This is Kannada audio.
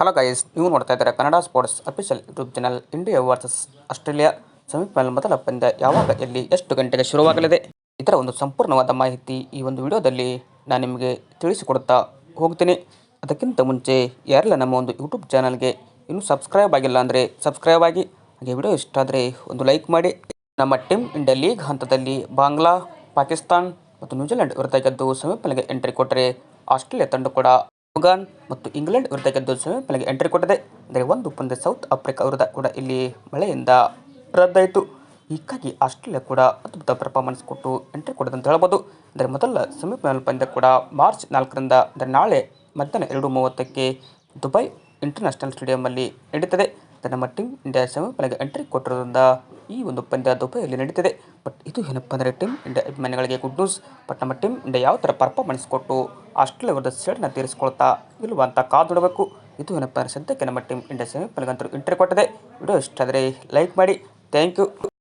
ಹಲೋ ಗೈಸ್ ನೀವು ನೋಡ್ತಾ ಇದ್ದಾರೆ Kannada sports official YouTube channel India versus Australia semifinal ಮೊದಲ ಪಂದ್ಯ ಯಾವಾಗ ಎಲ್ಲಿ, ಎಷ್ಟು ಗಂಟೆಗೆ ಶುರುವಾಗಲಿದೆ? ಇದರ ಒಂದು ಸಂಪೂರ್ಣವಾದ ಮಾಹಿತಿ ಈ ಒಂದು ವಿಡಿಯೋದಲ್ಲಿ ನಾನು ನಿಮಗೆ ತಿಳಿಸಿಕೊಡುತ್ತಾ ಹೋಗ್ತೀನಿ. ಅದಕ್ಕಿಂತ ಮುಂಚೆ, ಯಾರೆಲ್ಲ ನಮ್ಮ ಒಂದು ಯೂಟ್ಯೂಬ್ ಚಾನಲ್ಗೆ ಇನ್ನೂ ಸಬ್ಸ್ಕ್ರೈಬ್ ಆಗಿಲ್ಲ ಅಂದರೆ ಸಬ್ಸ್ಕ್ರೈಬ್ ಆಗಿ, ಹಾಗೆ ವಿಡಿಯೋ ಇಷ್ಟ ಆದರೆ ಒಂದು ಲೈಕ್ ಮಾಡಿ. ನಮ್ಮ ಟೀಮ್ ಇಂಡಿಯಾ ಲೀಗ್ ಹಂತದಲ್ಲಿ ಬಾಂಗ್ಲಾ, ಪಾಕಿಸ್ತಾನ್ ಮತ್ತು ನ್ಯೂಜಿಲೆಂಡ್ ವಿರುದ್ಧ ಗೆದ್ದು ಸೆಮಿಫೈನಲ್ಗೆ ಎಂಟ್ರಿ ಕೊಟ್ಟರೆ ಆಸ್ಟ್ರೇಲಿಯಾ ತಂಡ ಕೂಡ ಅಫ್ಘಾನ್ ಮತ್ತು ಇಂಗ್ಲೆಂಡ್ ವಿರುದ್ಧ ಗೆದ್ದು ಸೆಮಿಫೈನಲ್ಗೆ ಎಂಟ್ರಿ ಕೊಟ್ಟಿದೆ ಅಂದರೆ ಒಂದು ಪಂದ್ಯ ಸೌತ್ ಆಫ್ರಿಕಾ ವಿರುದ್ಧ ಕೂಡ ಇಲ್ಲಿ ಮಳೆಯಿಂದ ರದ್ದಾಯಿತು. ಹೀಗಾಗಿ ಆಸ್ಟ್ರೇಲಿಯಾ ಕೂಡ ಅದ್ಭುತ ಪರ್ಫಾರ್ಮೆನ್ಸ್ ಕೊಟ್ಟು ಎಂಟ್ರಿ ಕೊಡೋದು ಅಂತ ಹೇಳ್ಬೋದು. ಅಂದರೆ ಮೊದಲ ಸೆಮಿಫೈನಲ್ ಪಂದ್ಯ ಕೂಡ ಮಾರ್ಚ್ ನಾಲ್ಕರಿಂದ, ಅಂದರೆ ನಾಳೆ ಮಧ್ಯಾಹ್ನ ಎರಡು ಮೂವತ್ತಕ್ಕೆ ದುಬೈ ಇಂಟರ್ನ್ಯಾಷನಲ್ ಸ್ಟೇಡಿಯಂನಲ್ಲಿ ನಡೀತದೆ. ನಮ್ಮ ಟೀಮ್ ಇಂಡಿಯಾ ಸೆಮಿಫೈನಲ್ಗೆ ಎಂಟ್ರಿ ಕೊಟ್ಟಿರೋದ್ರಿಂದ ಈ ಒಂದು ಪಂದ್ಯ ದುಬೈಯಲ್ಲಿ ನಡೀತದೆ. ಬಟ್ ಇದು ಏನಪ್ಪ ಅಂದರೆ ಟೀಮ್ ಇಂಡಿಯಾ ಅಭಿಮಾನಿಗಳಿಗೆ ಗುಡ್ ನ್ಯೂಸ್. ಬಟ್ ನಮ್ಮ ಟೀಮ್ ಇಂಡಿಯಾ ಯಾವ ಥರ ಪರ್ಫಾರ್ಮೆನ್ಸ್ ಕೊಟ್ಟು ಆಸ್ಟ್ರೇಲಿಯಾ ವಿರುದ್ಧ ನ ತೀರಿಸ್ಕೊಳ್ತಾ ಇಲ್ವಂತ ಕಾದುಡಬೇಕು. ಇದು ಏನಪ್ಪ ಸದ್ಯಕ್ಕೆ ನಮ್ಮ ಟೀಮ್ ಇಂಡಿಯಾ ಸೆಮಿಫೈನಲ್ಗಂತೂ ಎಂಟ್ರಿ ಕೊಟ್ಟಿದೆ. ವಿಡಿಯೋ ಇಷ್ಟ ಆದರೆ ಲೈಕ್ ಮಾಡಿ. Thank you